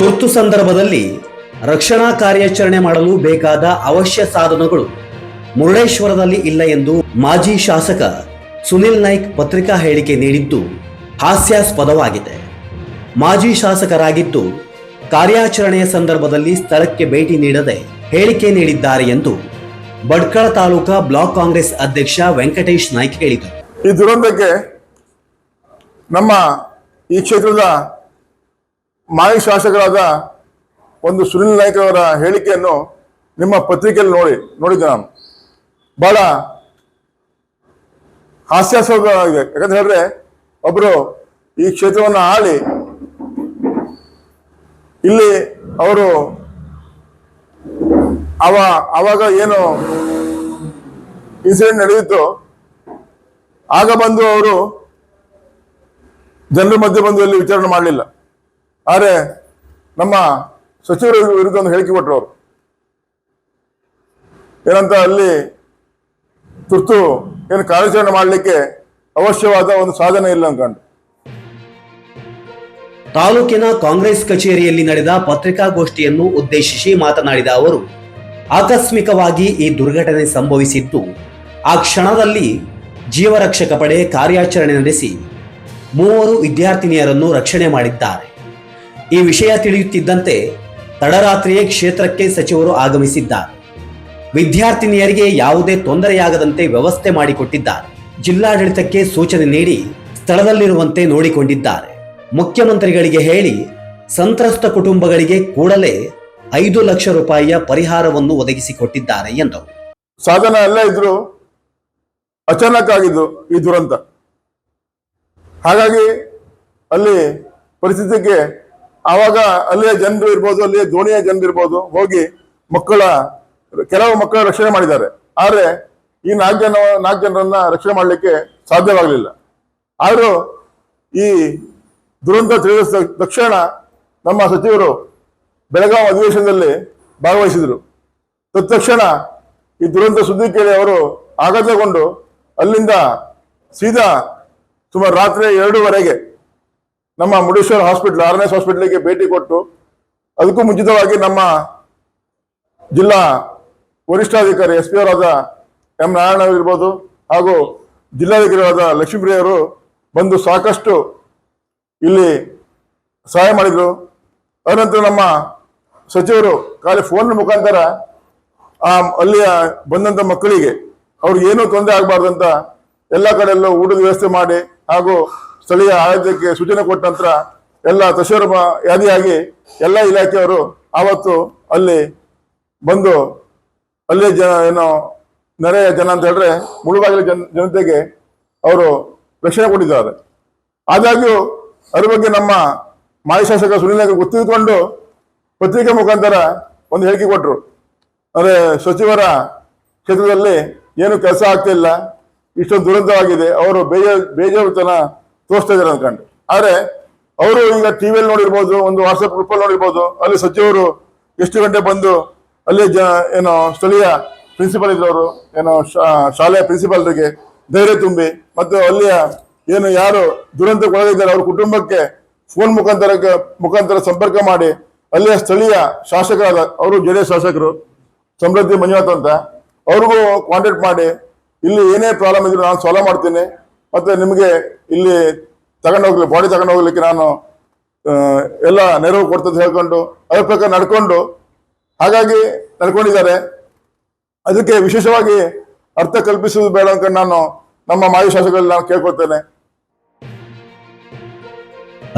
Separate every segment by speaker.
Speaker 1: ತುರ್ತು ಸಂದರ್ಭದಲ್ಲಿ ರಕ್ಷಣಾ ಕಾರ್ಯಾಚರಣೆ ಮಾಡಲು ಬೇಕಾದ ಅವಶ್ಯ ಸಾಧನಗಳು ಮುರುಡೇಶ್ವರದಲ್ಲಿ ಇಲ್ಲ ಎಂದು ಮಾಜಿ ಶಾಸಕ ಸುನಿಲ್ ನಾಯ್ಕ್ ಪತ್ರಿಕಾ ಹೇಳಿಕೆ ನೀಡಿದ್ದು ಹಾಸ್ಯಾಸ್ಪದವಾಗಿದೆ. ಮಾಜಿ ಶಾಸಕರಾಗಿದ್ದು ಕಾರ್ಯಾಚರಣೆಯ ಸಂದರ್ಭದಲ್ಲಿ ಸ್ಥಳಕ್ಕೆ ಭೇಟಿ ನೀಡದೆ ಹೇಳಿಕೆ ನೀಡಿದ್ದಾರೆ ಎಂದು ಬಡ್ಕಳ ತಾಲೂಕಾ ಬ್ಲಾಕ್ ಕಾಂಗ್ರೆಸ್ ಅಧ್ಯಕ್ಷ ವೆಂಕಟೇಶ್ ನಾಯ್ಕ್ ಹೇಳಿದರು.
Speaker 2: ಈ ದುರಂತಕ್ಕೆ ನಮ್ಮ ಈ ಕ್ಷೇತ್ರದ ಮಾಜಿ ಶಾಸಕರಾದ ಒಂದು ಸುನಿಲ್ ನಾಯ್ಕ ಅವರ ಹೇಳಿಕೆಯನ್ನು ನಿಮ್ಮ ಪತ್ರಿಕೆಯಲ್ಲಿ ನೋಡಿ, ನೋಡಿದ್ದೆ ನಾನು. ಬಹಳ ಹಾಸ್ಯಾಸ್ಪದ ಇದೆ ಯಾಕಂತ ಹೇಳಿದ್ರೆ ಒಬ್ಬರು ಈ ಕ್ಷೇತ್ರವನ್ನು ಆಳಿ, ಇಲ್ಲಿ ಅವರು ಅವ, ಅವಾಗ ಏನು ಇನ್ಸಿಡೆಂಟ್ ನಡೆಯಿತು ಆಗ ಬಂದು ಅವರು ಜನರ ಮಧ್ಯೆ ಬಂದು ಇಲ್ಲಿ ವಿಚಾರಣೆ ಮಾಡಲಿಲ್ಲ. ಆದರೆ ನಮ್ಮ ಸಚಿವರ ವಿರುದ್ಧ ಒಂದು ಹೇಳಿಕೆ ಕೊಟ್ಟರು ಅವರು. ಏನಂತ ಅಲ್ಲಿ ತುರ್ತು ಏನು ಕಾರ್ಯಾಚರಣೆ ಮಾಡಲಿಕ್ಕೆ ಅವಶ್ಯವಾದ ಒಂದು ಸಾಧನೆ ಇಲ್ಲ ಅನ್ಕೊಂಡು
Speaker 1: ತಾಲೂಕಿನ ಕಾಂಗ್ರೆಸ್ ಕಚೇರಿಯಲ್ಲಿ ನಡೆದ ಪತ್ರಿಕಾಗೋಷ್ಠಿಯನ್ನು ಉದ್ದೇಶಿಸಿ ಮಾತನಾಡಿದ ಅವರು, ಆಕಸ್ಮಿಕವಾಗಿ ಈ ದುರ್ಘಟನೆ ಸಂಭವಿಸಿದ್ದು, ಆ ಕ್ಷಣದಲ್ಲಿ ಜೀವರಕ್ಷಕ ಪಡೆ ಕಾರ್ಯಾಚರಣೆ ನಡೆಸಿ ಮೂವರು ವಿದ್ಯಾರ್ಥಿನಿಯರನ್ನು ರಕ್ಷಣೆ ಮಾಡಿದ್ದಾರೆ. ಈ ವಿಷಯ ತಿಳಿಯುತ್ತಿದ್ದಂತೆ ತಡರಾತ್ರಿಯೇ ಕ್ಷೇತ್ರಕ್ಕೆ ಸಚಿವರು ಆಗಮಿಸಿದ್ದಾರೆ. ವಿದ್ಯಾರ್ಥಿನಿಯರಿಗೆ ಯಾವುದೇ ತೊಂದರೆಯಾಗದಂತೆ ವ್ಯವಸ್ಥೆ ಮಾಡಿಕೊಟ್ಟಿದ್ದಾರೆ. ಜಿಲ್ಲಾಡಳಿತಕ್ಕೆ ಸೂಚನೆ ನೀಡಿ ಸ್ಥಳದಲ್ಲಿರುವಂತೆ ನೋಡಿಕೊಂಡಿದ್ದಾರೆ. ಮುಖ್ಯಮಂತ್ರಿಗಳಿಗೆ ಹೇಳಿ, ಸಂತ್ರಸ್ತ ಕುಟುಂಬಗಳಿಗೆ ಕೂಡಲೇ ಐದು ಲಕ್ಷ ರೂಪಾಯಿಯ ಪರಿಹಾರವನ್ನು ಒದಗಿಸಿಕೊಟ್ಟಿದ್ದಾರೆ ಎಂದರು.
Speaker 2: ಸಾಧನ ಎಲ್ಲ ಇದ್ರು. ಅಚಾನಕ್ ಆಗಿದ್ದು ಈ ದುರಂತ. ಹಾಗಾಗಿ ಅಲ್ಲಿ ಪರಿಸ್ಥಿತಿಗೆ ಆವಾಗ ಅಲ್ಲಿಯ ಜನರು ಇರ್ಬೋದು, ಅಲ್ಲಿಯ ದೋಣಿಯ ಜನರು ಇರ್ಬೋದು, ಹೋಗಿ ಮಕ್ಕಳ, ಕೆಲವು ಮಕ್ಕಳ ರಕ್ಷಣೆ ಮಾಡಿದ್ದಾರೆ. ಆದರೆ ಈ ನಾಲ್ಕು ಜನ, ನಾಲ್ಕು ಜನರನ್ನ ರಕ್ಷಣೆ ಮಾಡಲಿಕ್ಕೆ ಸಾಧ್ಯವಾಗಲಿಲ್ಲ. ಆದರೂ ಈ ದುರಂತ ತಿಳಿದ ತಕ್ಷಣ ನಮ್ಮ ಸಚಿವರು ಬೆಳಗಾವಿ ಅಧಿವೇಶನದಲ್ಲಿ ಭಾಗವಹಿಸಿದರು. ತತ್ಕ್ಷಣ ಈ ದುರಂತ ಸುದ್ದಿ ಕೇಳಿ ಅವರು ಆಘಾತಗೊಂಡು ಅಲ್ಲಿಂದ ಸೀದಾ ಸುಮಾರು ರಾತ್ರಿ ಎರಡೂವರೆಗೆ ನಮ್ಮ ಮುರುಡೇಶ್ವರ ಹಾಸ್ಪಿಟಲ್ ಆರ್ ಎಸ್ ಹಾಸ್ಪಿಟಲ್ಗೆ ಭೇಟಿ ಕೊಟ್ಟು, ಅದಕ್ಕೂ ಮುಂಚಿತವಾಗಿ ನಮ್ಮ ಜಿಲ್ಲಾ ವರಿಷ್ಠಾಧಿಕಾರಿ ಎಸ್ ಪಿ ಅವರಾದ ಎಂ. ನಾರಾಯಣ ಇರ್ಬೋದು, ಹಾಗೂ ಜಿಲ್ಲಾಧಿಕಾರಿಯಾದ ಲಕ್ಷ್ಮೀಪ್ರಿಯವರು ಬಂದು ಸಾಕಷ್ಟು ಇಲ್ಲಿ ಸಹಾಯ ಮಾಡಿದರು. ಅದನಂತರ ನಮ್ಮ ಸಚಿವರು ಖಾಲಿ ಫೋನ್ ಮುಖಾಂತರ ಆ ಅಲ್ಲಿಯ ಬಂದಂಥ ಮಕ್ಕಳಿಗೆ ಅವ್ರಿಗೆ ಏನೂ ತೊಂದರೆ ಆಗಬಾರ್ದಂತ ಎಲ್ಲ ಕಡೆಯಲ್ಲೂ ಊಟದ ವ್ಯವಸ್ಥೆ ಮಾಡಿ, ಹಾಗೂ ಸ್ಥಳೀಯ ಆಡಳಿತಕ್ಕೆ ಸೂಚನೆ ಕೊಟ್ಟ ನಂತರ ಎಲ್ಲ ತಶರಮ ಯಾದಿಯಾಗಿ ಎಲ್ಲ ಇಲಾಖೆಯವರು ಆವತ್ತು ಅಲ್ಲಿ ಬಂದು ಅಲ್ಲೇ ಜನ ಏನೋ ನೆರೆಯ ಜನ ಅಂತ ಹೇಳಿದ್ರೆ ಮುಳುಬಾಗಿಲ ಜನ ಜನತೆಗೆ ಅವರು ರಕ್ಷಣೆ ಕೊಟ್ಟಿದ್ದಾರೆ. ಆದಾಗ್ಯೂ ಅದ್ರ ಬಗ್ಗೆ ನಮ್ಮ ಮಾಜಿ ಶಾಸಕ ಸುನೀಲ್ ನಾಯ್ಕ ಗೊತ್ತಿದ್ಕೊಂಡು ಪತ್ರಿಕೆ ಮುಖಾಂತರ ಒಂದು ಹೇಳಿಕೆ ಕೊಟ್ಟರು ಅಂದರೆ ಸಚಿವರ ಕ್ಷೇತ್ರದಲ್ಲಿ ಏನು ಕೆಲಸ ಆಗ್ತಿಲ್ಲ ಇಷ್ಟೊಂದು ದುರಂತವಾಗಿದೆ, ಅವರು ಬೇಜ ಬೇಜಾರುತನ ತೋರಿಸ್ತಾ ಇದ್ದಾರೆ ಅನ್ಕೊಂಡು ಆದ್ರೆ ಅವರು ಈಗ ಟಿವಿಯಲ್ಲಿ ನೋಡಿರ್ಬೋದು, ಒಂದು ವಾಟ್ಸಪ್ ಗ್ರೂಪಲ್ಲಿ ನೋಡಿರ್ಬೋದು, ಅಲ್ಲಿ ಸಚಿವರು ಎಷ್ಟು ಗಂಟೆ ಬಂದು ಅಲ್ಲಿ ಜ, ಏನೋ ಸ್ಥಳೀಯ ಪ್ರಿನ್ಸಿಪಲ್ ಇದ್ದವರು, ಏನೋ ಶಾಲೆಯ ಪ್ರಿನ್ಸಿಪಾಲ್ರಿಗೆ ಧೈರ್ಯ ತುಂಬಿ ಮತ್ತು ಅಲ್ಲಿಯ ಏನು ಯಾರು ದುರಂತಕ್ಕೊಳಗಿದ್ದಾರೆ ಅವ್ರ ಕುಟುಂಬಕ್ಕೆ ಫೋನ್ ಮುಖಾಂತರ ಮುಖಾಂತರ ಸಂಪರ್ಕ ಮಾಡಿ ಅಲ್ಲಿಯ ಸ್ಥಳೀಯ ಶಾಸಕರಾದ, ಅವರು ಜೆ ಶಾಸಕರು ಸಮೃದ್ಧಿ ಮಂಜುನಾಥ್ ಅಂತ, ಅವ್ರಿಗೂ ಕಾಂಟ್ಯಾಕ್ಟ್ ಮಾಡಿ, ಇಲ್ಲಿ ಏನೇ ಪ್ರಾಬ್ಲಮ್ ಇದ್ರು ನಾನು ಸಾಲ್ವ್ ಮಾಡ್ತೀನಿ ಮತ್ತೆ ನಿಮಗೆ ಇಲ್ಲಿ ತಗೊಂಡು ಹೋಗ್ಲಿ ಬಾಡಿ ತಗೊಂಡು ಹೋಗ್ಲಿಕ್ಕೆ ನಾನು ಎಲ್ಲ ನೆರವು ಕೊಡ್ತದೆ ಹೇಳ್ಕೊಂಡು ಅದ್ರ ಪ್ರಕಾರ ನಡ್ಕೊಂಡು, ಹಾಗಾಗಿ ನಡ್ಕೊಂಡಿದ್ದಾರೆ. ಅದಕ್ಕೆ ವಿಶೇಷವಾಗಿ ಅರ್ಥ ಕಲ್ಪಿಸುವುದು ಬೇಡ ಅಂತ ನಾನು ನಮ್ಮ ಮಾಜಿ ಶಾಸಕರಲ್ಲಿ ನಾನು ಕೇಳ್ಕೊಳ್ತೇನೆ.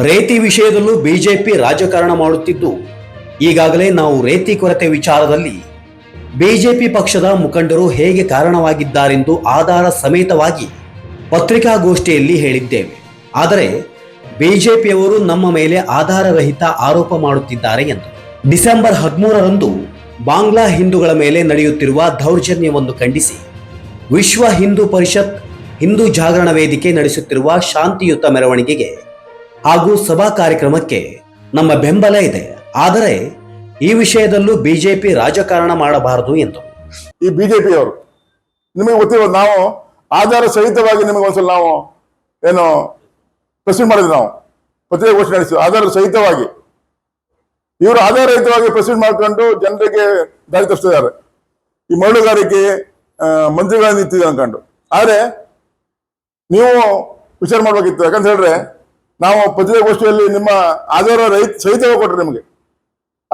Speaker 1: ರೇತಿ ವಿಷಯದಲ್ಲೂ ಬಿಜೆಪಿ ರಾಜಕಾರಣ ಮಾಡುತ್ತಿದ್ದು, ಈಗಾಗಲೇ ನಾವು ರೇತಿ ಕೊರತೆ ವಿಚಾರದಲ್ಲಿ ಬಿಜೆಪಿ ಪಕ್ಷದ ಮುಖಂಡರು ಹೇಗೆ ಕಾರಣವಾಗಿದ್ದಾರೆಂದು ಆಧಾರ ಸಮೇತವಾಗಿ ಪತ್ರಿಕಾಗೋಷ್ಠಿಯಲ್ಲಿ ಹೇಳಿದ್ದೇವೆ. ಆದರೆ ಬಿಜೆಪಿಯವರು ನಮ್ಮ ಮೇಲೆ ಆಧಾರರಹಿತ ಆರೋಪ ಮಾಡುತ್ತಿದ್ದಾರೆ ಎಂದು. ಡಿಸೆಂಬರ್ ಹದಿಮೂರರಂದು ಬಾಂಗ್ಲಾ ಹಿಂದೂಗಳ ಮೇಲೆ ನಡೆಯುತ್ತಿರುವ ದೌರ್ಜನ್ಯವನ್ನು ಖಂಡಿಸಿ ವಿಶ್ವ ಹಿಂದೂ ಪರಿಷತ್ ಹಿಂದೂ ಜಾಗರಣ ವೇದಿಕೆ ನಡೆಸುತ್ತಿರುವ ಶಾಂತಿಯುತ ಮೆರವಣಿಗೆಗೆ ಹಾಗೂ ಸಭಾ ಕಾರ್ಯಕ್ರಮಕ್ಕೆ ನಮ್ಮ ಬೆಂಬಲ ಇದೆ. ಆದರೆ ಈ ವಿಷಯದಲ್ಲೂ ಬಿಜೆಪಿ ರಾಜಕಾರಣ ಮಾಡಬಾರದು ಎಂದು.
Speaker 2: ಈ ಬಿಜೆಪಿಯವರು, ನಿಮಗೆ ಗೊತ್ತಿರೋದು ನಾವು ಆಧಾರ ಸಹಿತವಾಗಿ ನಿಮಗೆ ಒಂದ್ಸಲ ನಾವು ಏನು ಪ್ರಶ್ನೆ ಮಾಡಿದ್ವಿ ನಾವು ಪತ್ರಿಕಾಗೋಷ್ಠಿ ನಡೆಸಿದ್ವಿ. ಆಧಾರ ಸಹಿತವಾಗಿ. ಇವರು ಆಧಾರ ರಹಿತವಾಗಿ ಪ್ರೊಸೀಡ್ ಮಾಡ್ಕೊಂಡು ಜನರಿಗೆ ದಾರಿ ತಪ್ಪಿಸ್ತಿದ್ದಾರೆ. ಈ ಮರಳುಗಾರಿಕೆ ಮಂತ್ರಿಗಳ ನಿಂತಿದೆ ಅನ್ಕೊಂಡು. ಆದ್ರೆ ನೀವು ವಿಚಾರ ಮಾಡ್ಬೇಕಿತ್ತು. ಯಾಕಂತ ಹೇಳಿದ್ರೆ ನಾವು ಪತ್ರಿಕಾಗೋಷ್ಠಿಯಲ್ಲಿ ನಿಮ್ಮ ಆಧಾರ ರೈತ ಸಹಿತವಾಗಿ ಕೊಟ್ಟರೆ ನಿಮಗೆ.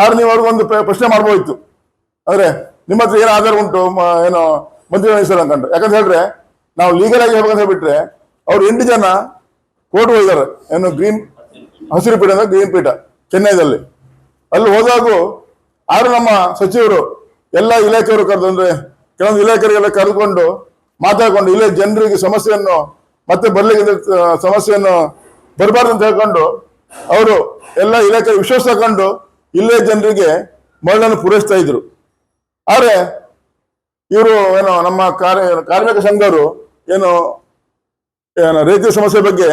Speaker 2: ಆದ್ರೆ ನೀವು ಅವ್ರಿಗೊಂದು ಪ್ರ- ಪ್ರಶ್ನೆ ಮಾಡ್ಬೋದಿತ್ತು. ಅಂದ್ರೆ ನಿಮ್ಮ ಹತ್ರ ಏನು ಆಧಾರ ಉಂಟು ಏನೋ ಮಂತ್ರಿಗಳ ಹೆಸರು ಅನ್ಕೊಂಡು. ಯಾಕಂತ ಹೇಳಿದ್ರೆ ನಾವು ಲೀಗಲ್ ಆಗಿ ಹೇಳ್ಬೇಕಂತ ಹೇಳ್ಬಿಟ್ರೆ, ಅವ್ರು ಎಂಟು ಜನ ಕೋರ್ಟ್ ಹೋಗಿದ್ದಾರೆ. ಏನು ಗ್ರೀನ್ ಹಸಿರು ಪೀಠ ಅಂದ್ರೆ ಗ್ರೀನ್ ಪೀಠ, ಚೆನ್ನೈದಲ್ಲಿ. ಅಲ್ಲಿ ಹೋದಾಗೂ ಆರು ನಮ್ಮ ಸಚಿವರು, ಎಲ್ಲ ಇಲಾಖೆಯವರು ಕರೆದು ಅಂದ್ರೆ, ಕೆಲವೊಂದು ಇಲಾಖೆಗಳಿಗೆಲ್ಲ ಕರೆದುಕೊಂಡು ಮಾತಾಡ್ಕೊಂಡು, ಇಲ್ಲೇ ಜನರಿಗೆ ಸಮಸ್ಯೆಯನ್ನು, ಮತ್ತೆ ಬರ್ಲಿಕ್ಕೆ ಸಮಸ್ಯೆಯನ್ನು ಬರಬಾರ್ದು ಅಂತ ಹೇಳ್ಕೊಂಡು ಅವರು ಎಲ್ಲ ಇಲಾಖೆ ವಿಶ್ವಾಸ ತಗೊಂಡು ಇಲ್ಲೇ ಜನರಿಗೆ ಮರಳನ್ನು ಪೂರೈಸ್ತಾ ಇದ್ರು. ಆದ್ರೆ ಇವರು ಏನೋ ನಮ್ಮ ಕಾರ್ಯ, ಕಾರ್ಮಿಕ ಸಂಘರು ಏನು ಏನು ರೈತರ ಸಮಸ್ಯೆ ಬಗ್ಗೆ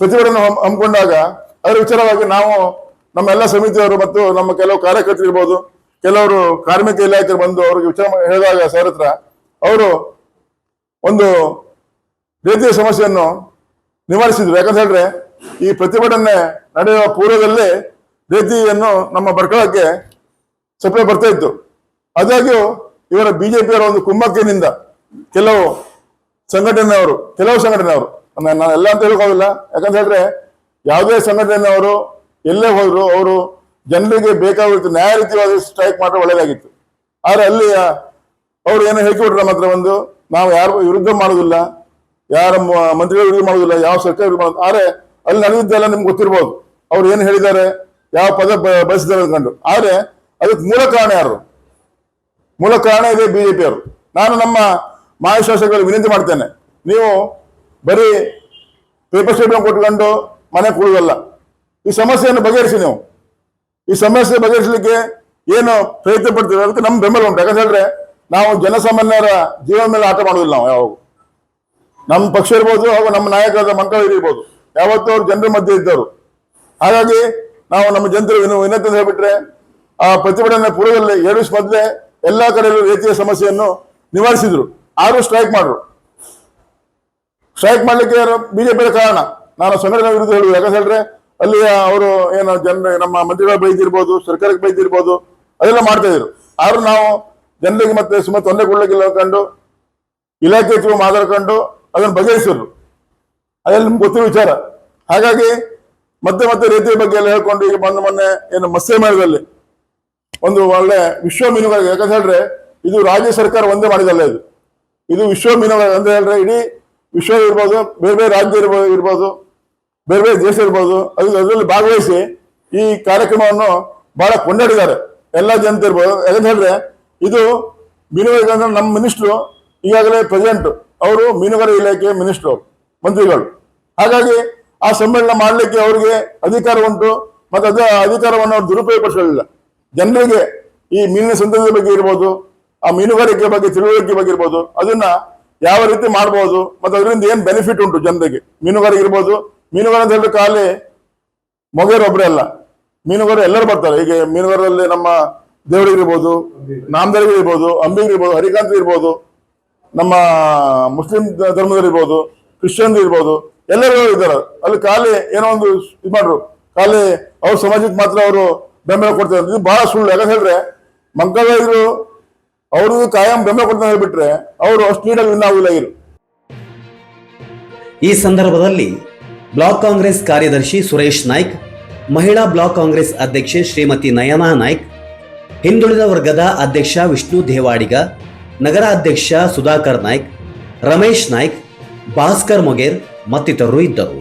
Speaker 2: ಪ್ರತಿಭಟನೆ ಹಮ್- ಹಮ್ಮಿಕೊಂಡಾಗ ಅದರ ವಿಚಾರವಾಗಿ ನಾವು ನಮ್ಮ ಎಲ್ಲ ಸಮಿತಿಯವರು ಮತ್ತು ನಮ್ಮ ಕೆಲವು ಕಾರ್ಯಕರ್ತರು ಇರ್ಬೋದು ಕೆಲವರು ಕಾರ್ಮಿಕ ಇಲಾಖೆ ಬಂದು ಅವ್ರಿಗೆ ವಿಚಾರ ಹೇಳಿದಾಗ ಸರ್ ಹತ್ರ ಅವರು ಒಂದು ರೀತಿಯ ಸಮಸ್ಯೆಯನ್ನು ನಿವಾರಿಸಿದ್ರು. ಯಾಕಂತ ಹೇಳಿದ್ರೆ ಈ ಪ್ರತಿಭಟನೆ ನಡೆಯುವ ಪೂರ್ವದಲ್ಲೇ ರೀತಿಯನ್ನು ನಮ್ಮ ಬರ್ಕಳಕ್ಕೆ ಸಪ್ಲೈ ಬರ್ತಾ ಇತ್ತು. ಆದಾಗ್ಯೂ ಇವರ ಬಿಜೆಪಿಯವರ ಒಂದು ಕುಮ್ಮಕ್ಕಿನಿಂದ ಕೆಲವು ಸಂಘಟನೆಯವರು, ಕೆಲವು ಸಂಘಟನೆಯವರು. ನಾನು ಎಲ್ಲ ಅಂತ ಹೇಳೋಕ್ಕಾಗಲ್ಲ ಯಾಕಂತ ಹೇಳಿದ್ರೆ, ಯಾವುದೇ ಸಂಘಟನೆಯವರು ಎಲ್ಲೇ ಹೋದ್ರು ಅವರು ಜನರಿಗೆ ಬೇಕಾಗಿತ್ತು ನ್ಯಾಯರೀತಿಯಾದ ಸ್ಟ್ರೈಕ್ ಮಾಡಿದ್ರೆ ಒಳ್ಳೇದಾಗಿತ್ತು. ಆದ್ರೆ ಅಲ್ಲಿ ಅವ್ರು ಏನೋ ಹೇಳ್ಕೊಟ್ರು ನಮ್ಮ ಹತ್ರ ಒಂದು ನಾವು ಯಾರು ವಿರುದ್ಧ ಮಾಡೋದಿಲ್ಲ, ಯಾರ ಮಂತ್ರಿಗಳ ವಿರುದ್ಧ ಮಾಡೋದಿಲ್ಲ, ಯಾವ ಸರ್ಕಾರ ವಿರುದ್ಧ ಆದ್ರೆ ಅಲ್ಲಿ ನಡೆದಿದ್ದೆಲ್ಲ ನಿಮ್ಗೆ ಗೊತ್ತಿರ್ಬೋದು. ಅವ್ರು ಏನು ಹೇಳಿದ್ದಾರೆ, ಯಾವ ಪದ ಬಳಸಿದ್ದಾರೆ ಅಂದ್ಕೊಂಡು. ಆದ್ರೆ, ಅದಕ್ಕೆ ಮೂಲ ಕಾರಣ ಯಾರು? ಮೂಲ ಕಾರಣ ಇದೆ ಬಿಜೆಪಿ ಅವರು. ನಾನು ನಮ್ಮ ಶಾಸಕರಿಗೆ ವಿನಂತಿ ಮಾಡ್ತೇನೆ. ನೀವು ಬರೀ ಪೇಪರ್ ಸ್ಟೇಟ್ಮೆಂಟ್ ಕೊಟ್ಕೊಂಡು ಮನೆ ಕೂಡುವುದಲ್ಲ ಈ ಸಮಸ್ಯೆಯನ್ನು ಬಗೆಹರಿಸಿ ನೀವು. ಈ ಸಮಸ್ಯೆ ಬಗೆಹರಿಸಲಿಕ್ಕೆ ಏನು ಪ್ರಯತ್ನ ಪಡ್ತೀವಿ ಅದಕ್ಕೆ ನಮ್ಮ ಬೆಂಬಲ ಉಂಟು. ಯಾಕಂತ ನಾವು ಜನಸಾಮಾನ್ಯರ ಜೀವನ ಮೇಲೆ ಆಟ ಮಾಡೋದಿಲ್ಲ ನಾವು ಯಾವಾಗ. ನಮ್ಮ ಪಕ್ಷ ಇರ್ಬೋದು ಹಾಗೂ ನಮ್ಮ ನಾಯಕರಾದ ಮಕ್ಕಳು ಇರ್ಬೋದು. ಯಾವತ್ತೂ ಅವ್ರು ಜನರ ಮಧ್ಯೆ ಇದ್ದವರು. ಹಾಗಾಗಿ ನಾವು ನಮ್ಮ ವಿನ- ವಿನಂತಿ ಅಂತ ಹೇಳ್ಬಿಟ್ರೆ, ಆ ಪ್ರತಿಭಟನೆ ಪೂರ್ವದಲ್ಲಿ, ಎರಡು ಮೊದಲೇ ಎಲ್ಲಾ ಕಡೆಯಲ್ಲೂ ರೀತಿಯ ಸಮಸ್ಯೆಯನ್ನು ನಿವಾರಿಸಿದ್ರು. ಆರು ಸ್ಟ್ರೈಕ್ ಮಾಡ್ರು. ಸ್ಟ್ರೈಕ್ ಮಾಡ್ಲಿಕ್ಕೆ ಬಿಜೆಪಿ ಕಾರಣ. ನಾನು ಸಂಘಟನೆ ವಿರುದ್ಧ ಹೇಳುದು. ಯಾಕಂತ ಹೇಳಿದ್ರೆ, ಅಲ್ಲಿ ಅವರು ಏನು ಜನ ನಮ್ಮ ಮಂತ್ರಿಗಳ ಬೈದಿರ್ಬೋದು, ಸರ್ಕಾರಕ್ಕೆ ಬೈದಿರ್ಬೋದು, ಅದೆಲ್ಲ ಮಾಡ್ತಾ ಇದ್ರು. ಆದ್ರೂ ನಾವು ಜನರಿಗೆ ಮತ್ತೆ ಸುಮ್ಮನೆ ತೊಂದರೆ ಕೊಡ್ಲಿಕ್ಕಿಲ್ಲ ಕಂಡು, ಇಲಾಖೆ ಥ್ರೂ ಮಾತಾಡ್ಕೊಂಡು ಅದನ್ನು ಬಗೆಹರಿಸಿದ್ರು. ಅದೆಲ್ಲ ನಿಮ್ಗೆ ಗೊತ್ತಿರೋ ವಿಚಾರ. ಹಾಗಾಗಿ ಮತ್ತೆ ಮತ್ತೆ ರೈತರ ಬಗ್ಗೆ ಎಲ್ಲ ಹೇಳ್ಕೊಂಡು ಈಗ ಮೊನ್ನೆ ಮೊನ್ನೆ ಏನು ಮತ್ಸ್ಯ ಮೇಳದಲ್ಲಿ ಒಂದು ಒಳ್ಳೆ ವಿಶ್ವ ಮೀನುಗಾರಿಕೆ. ಯಾಕಂತ ಹೇಳಿದ್ರೆ, ಇದು ರಾಜ್ಯ ಸರ್ಕಾರ ಒಂದೇ ಮಾಡಿದಲ್ಲ ಇದು. ಇದು ವಿಶ್ವ ಮೀನವ ಅಂತ ಹೇಳಿದ್ರೆ ಇಡೀ ವಿಶ್ವ ಇರ್ಬೋದು, ಬೇರೆ ಬೇರೆ ರಾಜ್ಯ ಇರ್ಬೋದು ಇರ್ಬೋದು, ಬೇರೆ ಬೇರೆ ದೇಶ ಇರ್ಬೋದು, ಅದು ಅದರಲ್ಲಿ ಭಾಗವಹಿಸಿ ಈ ಕಾರ್ಯಕ್ರಮವನ್ನು ಬಹಳ ಕೊಂಡಾಡಿದ್ದಾರೆ. ಎಲ್ಲ ಜನತೆ ಇರ್ಬೋದು. ಯಾಕಂತ ಹೇಳಿದ್ರೆ, ಇದು ಮೀನುಗಾರಿಕೆ ನಮ್ಮ ಮಿನಿಸ್ಟ್ರು ಈಗಾಗಲೇ ಪ್ರೆಸಿಡೆಂಟ್, ಅವರು ಮೀನುಗಾರಿಕೆ ಇಲಾಖೆ ಮಿನಿಸ್ಟ್ರು, ಮಂತ್ರಿಗಳು. ಹಾಗಾಗಿ ಆ ಸಮ್ಮೇಳನ ಮಾಡಲಿಕ್ಕೆ ಅವರಿಗೆ ಅಧಿಕಾರ ಉಂಟು, ಮತ್ತು ಅದೇ ಅಧಿಕಾರವನ್ನು ಅವರು ದುರುಪಯೋಗಪಡಿಸಲಿಲ್ಲ. ಜನರಿಗೆ ಈ ಮೀನಿನ ಸಂತತಿ ಬಗ್ಗೆ ಇರ್ಬೋದು ಆ ಮೀನುಗಾರಿಕೆ ಬಗ್ಗೆ, ತಿಳುವಳಿಕೆ ಬಗ್ಗೆ ಇರ್ಬೋದು, ಅದನ್ನ ಯಾವ ರೀತಿ ಮಾಡ್ಬೋದು, ಮತ್ತೆ ಅದರಿಂದ ಏನ್ ಬೆನಿಫಿಟ್ ಉಂಟು ಜನರಿಗೆ? ಮೀನುಗಾರಿಕೆ ಇರ್ಬೋದು, ಮೀನುಗಾರ ಅಂತ ಹೇಳಿದ್ರೆ ಖಾಲಿ ಮೊಗೇರು ಒಬ್ಬರೇ ಅಲ್ಲ. ಮೀನುಗಾರರು ಎಲ್ಲರೂ ಬರ್ತಾರೆ. ಈಗ ಮೀನುಗಾರರಲ್ಲಿ ನಮ್ಮ ದೇವರಿಗಿರ್ಬೋದು ನಾಮದರಿಗಿರ್ಬೋದು ಅಂಬಿಗಿರ್ಬೋದು ಹರಿಕಾಂತ್ ಇರ್ಬೋದು ನಮ್ಮ ಮುಸ್ಲಿಂ ಧರ್ಮದಲ್ಲಿರ್ಬೋದು ಇರ್ಬೋದು ಕ್ರಿಶ್ಚಿಯನ್ ಇರ್ಬೋದು, ಎಲ್ಲರೂ ಇದ್ದಾರೆ. ಅಲ್ಲಿ ಖಾಲಿ ಏನೋ ಒಂದು ಇದು ಮಾಡ್ರು. ಖಾಲಿ ಅವ್ರ ಸಮಾಜಕ್ಕೆ ಮಾತ್ರ ಅವರು ಬೆಂಬಲ ಕೊಡ್ತಾರೆ. ಇದು ಬಹಳ ಸುಳ್ಳು. ಯಾಕಂತ ಹೇಳಿದ್ರೆ ಅವ್ರಿಗೂ ಕಾಯಂ ಬೆಂಬಲ ಕೊಡ್ತಾನೆ ಹೇಳ್ಬಿಟ್ರೆ ಅವರು ಅಷ್ಟು ಇರು.
Speaker 1: ಈ ಸಂದರ್ಭದಲ್ಲಿ ಬ್ಲಾಕ್ ಕಾಂಗ್ರೆಸ್ ಕಾರ್ಯದರ್ಶಿ ಸುರೇಶ್ ನಾಯ್ಕ್, ಮಹಿಳಾ ಬ್ಲಾಕ್ ಕಾಂಗ್ರೆಸ್ ಅಧ್ಯಕ್ಷೆ ಶ್ರೀಮತಿ ನಯನಾ ನಾಯ್ಕ್, ಹಿಂದುಳಿದ ವರ್ಗದ ಅಧ್ಯಕ್ಷ ವಿಷ್ಣು ದೇವಾಡಿಗ ನಗರ ಅಧ್ಯಕ್ಷ ಸುಧಾಕರ್ ನಾಯ್ಕ್, ರಮೇಶ್ ನಾಯ್ಕ್, ಭಾಸ್ಕರ್ ಮೊಗೇರ್ ಮತ್ತಿತರರು ಇದ್ದರು.